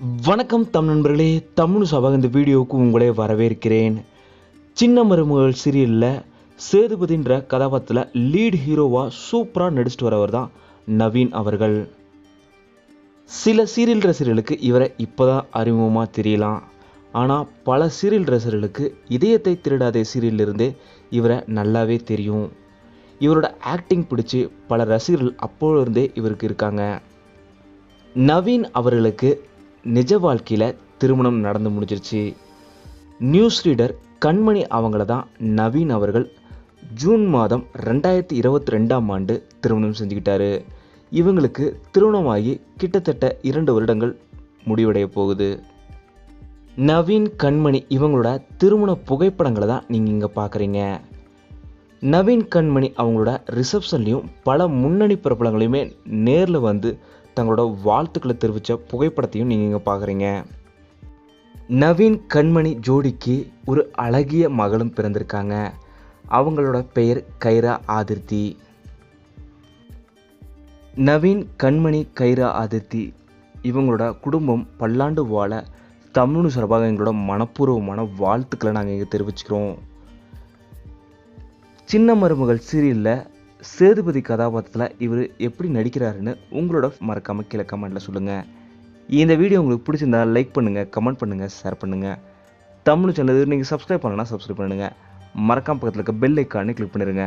வணக்கம் தமிழ் நண்பர்களே தமிழ் சபாக இந்த வீடியோவுக்கு உங்களே வரவேற்கிறேன். சின்ன மருமகள் சீரியலில் சேதுபதின்ற கதாபாத்திரத்தில் லீட் ஹீரோவாக சூப்பராக நடிச்சிட்டு வரவர் தான் நவீன் அவர்கள். சில சீரியல் ரசிகர்களுக்கு இவரை இப்போதான் அறிமுகமாக தெரியலாம். ஆனால் பல சீரியல் ரசிகர்களுக்கு இதயத்தை திருடாதே சீரியலிருந்தே இவரை நல்லாவே தெரியும். இவரோட ஆக்டிங் பிடிச்சி பல ரசிகர்கள் அப்போலிருந்தே இவருக்கு இருக்காங்க. நவீன் அவர்களுக்கு நிஜ வாழ்க்கையில் திருமணம் நடந்து முடிஞ்சிருச்சு. நியூஸ் ரீடர் கண்மணி அவங்கள தான் நவீன் அவர்கள் ஜூன் மாதம் ரெண்டாயிரத்தி இருபத்தி ரெண்டாம் ஆண்டு திருமணம் செஞ்சுக்கிட்டாரு. இவங்களுக்கு திருமணமாகி கிட்டத்தட்ட இரண்டு வருடங்கள் முடிவடைய போகுது. நவீன் கண்மணி இவங்களோட திருமண புகைப்படங்களை தான் நீங்கள் இங்கே பார்க்குறீங்க நவீன் கண்மணி அவங்களோட ரிசப்ஷன்லையும் பல முன்னணி பிரபலங்களையுமே நேரில் வந்து தங்களோட வாழ்த்துக்களை தெரிவித்த புகைப்படத்தையும் நீங்கள் இங்கே பார்க்குறீங்க நவீன் கண்மணி ஜோடிக்கு ஒரு அழகிய மகளும் பிறந்திருக்காங்க. அவங்களோட பெயர் கைரா ஆதிர்த்தி. நவீன் கண்மணி கைரா ஆதிர்த்தி. இவங்களோட குடும்பம் பல்லாண்டு வாழ தமிழ் சார்பாக எங்களோட மனப்பூர்வமான வாழ்த்துக்களை நாங்கள் இங்கே தெரிவிச்சுக்கிறோம். சின்ன மருமகள் சீரியலில் சேதுபதி கதாபாத்திரத்தில் இவர் எப்படி நடிக்கிறாருன்னு உங்களோட மறக்காமல் கீழே கமெண்ட்டில் சொல்லுங்கள் இந்த வீடியோ உங்களுக்கு பிடிச்சிருந்தா லைக் பண்ணுங்கள் கமெண்ட் பண்ணுங்கள் ஷேர் பண்ணுங்கள் தமிழ் சேனல் நீங்கள் சப்ஸ்கிரைப் பண்ணலன்னா சப்ஸ்கிரைப் பண்ணுங்கள் மறக்காம பக்கத்தில் இருக்க பெல் ஐக்கானே கிளிக் பண்ணிடுங்க